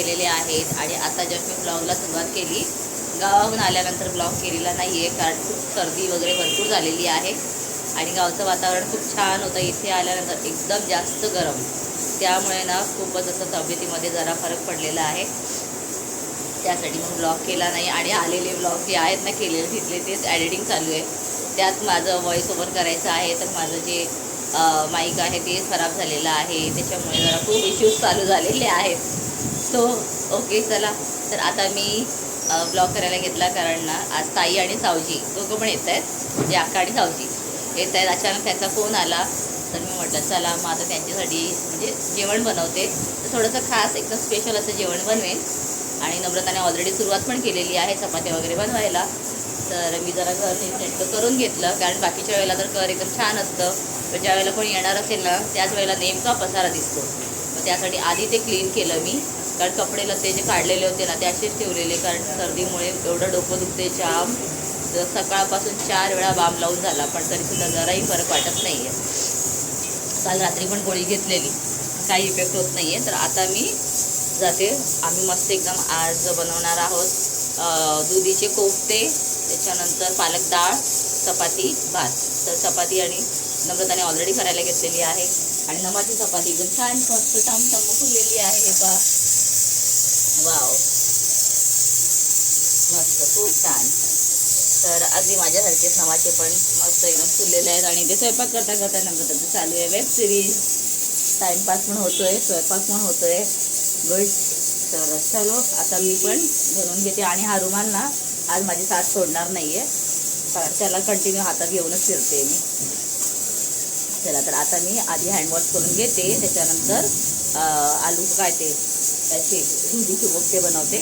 केलेले गेलेले आहेत आणि आता जस्ट मी ब्लॉगला सुरुवात केली. गावाहून आल्यानंतर ब्लॉग केलेला नाही आहे कारण खूप सर्दी वगैरे भरपूर झालेली आहे. आणि गावचं वातावरण खूप छान होतं. इथे आल्यानंतर एकदम जास्त गरम. त्यामुळे ना खूपच असं तब्येतीमध्ये जरा फरक पडलेला आहे. त्यासाठी मग ब्लॉग केला नाही. आणि आलेले ब्लॉग जे आहेत ना केलेले तिथले तेच एडिटिंग चालू आहे. त्यात माझं व्हॉईस ओव्हर करायचं आहे. तर माझं जे माईक आहे ते खराब झालेलं आहे. त्याच्यामुळे जरा खूप इश्यूज चालू झालेले आहेत. सो ओके चला. तर आता मी ब्लॉग करायला घेतला कारण ना आज ताई आणि सावजी दोघं पण येत आहेत. म्हणजे अक्का आणि सावजी येत आहेत. अचानक त्यांचा फोन आला. तर मी म्हटलं चला मग आता त्यांच्यासाठी म्हणजे जेवण बनवते. तर थोडंसं खास एकदम स्पेशल असं जेवण बनवेन. आणि नम्रताने ऑलरेडी सुरुवात पण केलेली आहे चपात्या वगैरे बनवायला. तर मी जरा घर नीट करून घेतलं. कारण बाकीच्या वेळेला तर घर एकदम छान असतं. तर ज्या वेळेला कोणी येणार असेल ना त्याच वेळेला नेमका पसारा दिसतो. त्यासाठी आधी ते क्लीन केलं मी. कारण कपडे लत्ते जे काढलेले होते ना ते असेच ठेवलेले. कारण सर्दीमुळे एवढं डोकं दुखते जाम. तर सकाळपासून चार वेळा बाम लावून झाला पण तरीसुद्धा जराही फरक वाटत नाही आहे काल रात्री पण गोळी घेतलेली. काही इफेक्ट होत नाही आहे तर आता मी जाते. आम्ही मस्त एकदम आज बनवणार आहोत दुधीचे कोफते. त्याच्यानंतर पालक डाळ चपाती भात. तर चपाती आणि नम्रताने ऑलरेडी करायला घेतलेली आहे. आणि नमाची चपाती एकदम छान मस्त टमटम फुललेली आहे बा वाव. मस्त खूप छान. तर अगदी माझ्यासारखेच नमाचे पण मस्त एकदम फुललेले आहेत आणि ते स्वयंपाक करता करता नम्रताचं चालू आहे वेब सिरीज टाइमपास पण होतोय स्वयंपाक पण होतोय. गुड तर चलो आता मी पण भरून घेते. आणि हा रुमाल ना आज माझी साथ सोडणार नाही आहे त्याला कंटिन्यू हातात घेऊनच फिरते मी. चला तर आता मी आधी हँडवॉश करून घेते. त्याच्यानंतर आलू काय ते त्याचे दुधीचे बोगटे बनवते.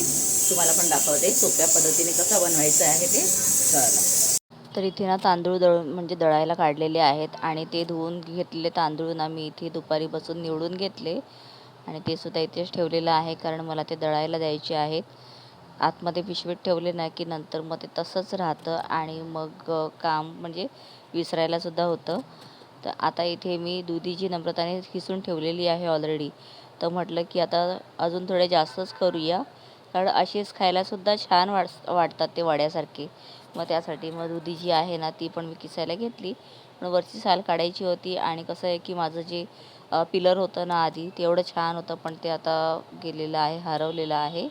तुम्हाला पण दाखवते सोप्या पद्धतीने कसं बनवायचं आहे ते. चला. तर इथे ना तांदूळ दळून म्हणजे दळायला काढलेले आहेत आणि ते धुवून घेतलेले तांदूळ ना मी इथे दुपारी बसून निवडून घेतले. आणि ते सुद्धा इथेच ठेवलेलं आहे कारण मला ते दळायला द्यायचे आहेत. आतमध्ये पिशवीत ठेवले ना की नंतर मग ते तसंच राहतं आणि मग काम म्हणजे विसरायलासुद्धा होतं. तर आता इथे मी दुधीची नम्रताने खिसून ठेवलेली आहे ऑलरेडी तर म्हटलं की आता अजून थोडे जास्तच करूया. कारण असेच खायलासुद्धा छान वाट वाटतात ते वड्यासारखे. मग त्यासाठी मग दुधी जी आहे ना ती पण मी किसायला घेतली. पण वरची साल काढायची होती आणि कसं आहे की माझं जे पिलर होतं ना आधी ते एवढं छान होतं पण ते आता गेलेलं आहे हरवलेलं आहे.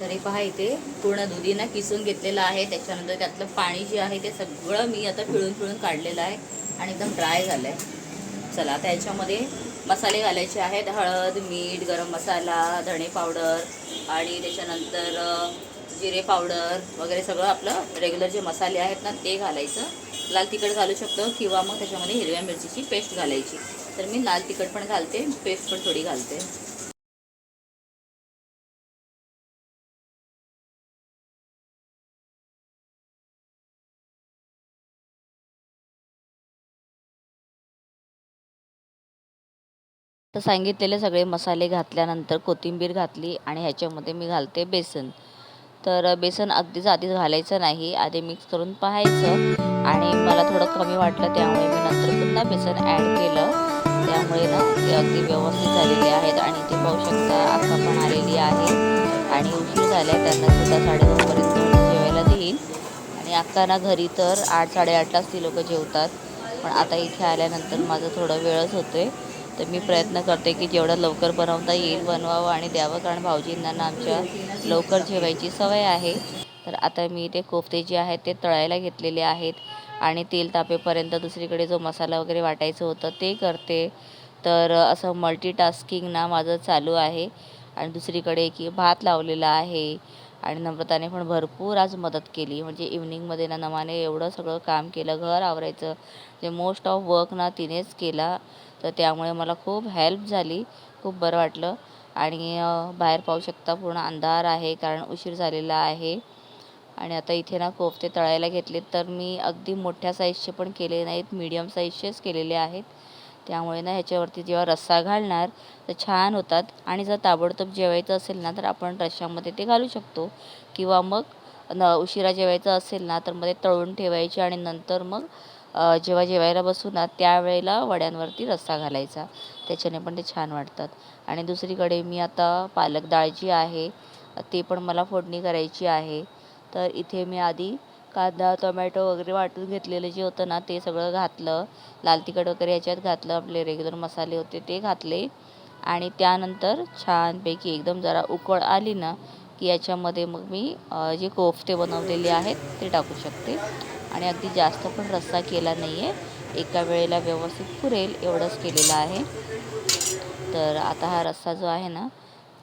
तरी पहा इथे पूर्ण दुधीनं किसून घेतलेलं आहे. त्याच्यानंतर त्यातलं पाणी जे आहे ते सगळं मी आता पिळून पिळून काढलेलं आहे. आणि एकदम ड्राय झालं आहे चला आता याच्यामध्ये मसाले घालायचे आहेत. हळद मीठ गरम मसाला धणे पावडर आणि त्याच्यानंतर जिरे पावडर वगैरे सगळं आपलं रेग्युलर जे मसाले आहेत ना ते घालायचं. लाल तिखट घालू शकतो किंवा मग त्याच्यामध्ये हिरव्या मिरचीची पेस्ट घालायची. तर मी लाल तिखट पण घालते पेस्ट पण थोडी घालते. तर सांगितलेले सगळे मसाले घातल्यानंतर कोथिंबीर घातली आणि ह्याच्यामध्ये मी घालते बेसन. तर बेसन अगदीच आधीच घालायचं नाही आधी मिक्स करून पाहायचं. आणि मला थोडं कमी वाटलं त्यामुळे मी नंतर पुन्हा बेसन ॲड केलं. त्यामुळे ना ते अगदी व्यवस्थित झालेले आहेत आणि ते पाहू शकता आत्ता पण आलेली आहे. आणि उशीर झाला आहे त्यांना सुद्धा साडेनऊपर्यंत जेवायला देईल आणि आत्ता ना घरी तर आठ साडेआठलाच ती लोकं जेवतात. पण आता इथे आल्यानंतर माझं थोडं वेळच होतोय. तर मी प्रयत्न करते की जेवढं लवकर बनवता येईल बनवावं आणि द्यावं. कारण भाऊजींना ना आमच्या लवकर जेवायची सवय आहे. तर आता मी ते कोफ्ते जे आहेत ते तळायला घेतलेले आहेत. आणि तेल तापेपर्यंत दुसरीकडे जो मसाला वगैरे वाटायचं होतं ते करते. तर असं मल्टीटास्किंग ना माझं चालू आहे. आणि दुसरीकडे की भात लावलेला आहे. आणि नम्रताने पण भरपूर आज मदत केली. म्हणजे इव्हनिंगमध्ये ना नमाने एवढं सगळं काम केलं घर आवरायचं. जे मोस्ट ऑफ वर्क ना तिनेच केला. तर त्यामुळे मला खूप हेल्प झाली. खूप बरं वाटलं. आणि बाहेर पाहू शकता पूर्ण अंधार आहे कारण उशीर झालेला आहे. आणि आता इथे ना कोफ्ते तळायला घेतलेत. तर मी अगदी मोठ्या साईजचे पण केले नाहीत मीडियम साईजचेच केलेले आहेत. त्यामुळे ना ह्याच्यावरती जेव्हा रस्सा घालणार तर छान होतात. आणि जर ताबडतोब जेवायचं असेल ना तर आपण रश्श्यामध्ये ते घालू शकतो. किंवा मग न उशिरा जेवायचं असेल ना तर मग ते तळून ठेवायचे आणि नंतर मग जेव्हा जेवायला बसू ना त्यावेळेला वड्यांवरती रस्सा घालायचा. त्याच्याने पण ते छान वाटतात. आणि दुसरीकडे मी आता पालक डाळ जी आहे ते पण मला फोडणी करायची आहे. तर इथे मी आधी कांदा टोमॅटो वगैरे वाटून घेतलेलं जे होतं ना ते सगळं घातलं. लाल तिखट वगैरे याच्यात घातलं आपले रेग्युलर मसाले होते ते घातले. आणि त्यानंतर छानपैकी एकदम जरा उकळ आली ना की याच्यामध्ये मग मी जे कोफ्ते बनवलेले आहेत ते टाकू शकते. आणि अगदी जास्त पण रस्सा केला नाही आहे एका वेळेला व्यवस्थित पुरेल एवढंच केलेलं आहे. तर आता हा रस्सा जो आहे ना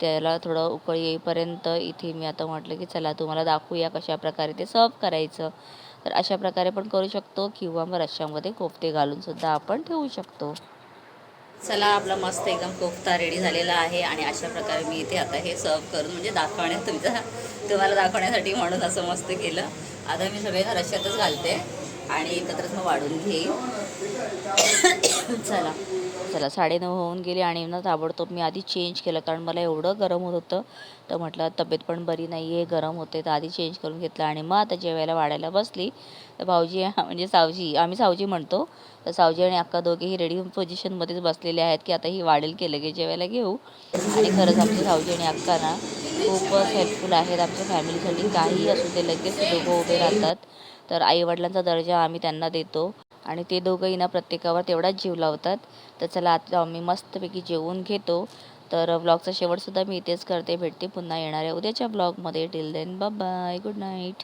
त्याला थोडं उकळ येईपर्यंत इथे मी आता म्हटलं की चला तुम्हाला दाखवूया कशा प्रकारे ते सर्व करायचं. तर अशा प्रकारे पण करू शकतो किंवा मग रश्श्यामध्ये कोफ्ते घालूनसुद्धा आपण ठेवू शकतो. चला आपला मस्त एकदम कोफ्ता रेडी झालेला आहे आणि अशा प्रकारे मी इथे आता हे सर्व करून म्हणजे दाखवण्या तुमच्या तुम्हाला दाखवण्यासाठी म्हणून असं मस्त केलं. आता मी सगळे रश्श्यातच घालते. आणि एकत्रच मग वाढून घेईल. चला. चला साडेनऊ होऊन गेली आणि ना ताबडतोब मी आधी चेंज केलं कारण मला एवढं गरम होत होतं. तर म्हटलं तब्येत पण बरी नाही आहे गरम होते तर आधी चेंज करून घेतलं आणि मग आता जेवायला वाढायला बसली. तर भाऊजी म्हणजे सावजी आम्ही सावजी म्हणतो. तर सावजी आणि अक्का दोघेही रेडी पोझिशनमध्येच बसलेले आहेत की आता ही वाढेल केलं की जेवायला घेऊ. आणि खरंच आमची सावजी आणि अक्का ना खूपच हेल्पफुल आहेत. आमच्या फॅमिलीसाठी काही असू दे लगेच दोघं उभे राहतात. तर आईवडिलांचा दर्जा आम्ही त्यांना देतो आणि ते दोघंही ना प्रत्येकावर तेवढाच जीव लावतात. तर चला आता आम्ही मस्तपैकी जेवून घेतो. तर व्लॉगचा शेवटसुद्धा मी इथेच करते. भेटते पुन्हा येणाऱ्या उद्याच्या ब्लॉगमध्ये till then bye good night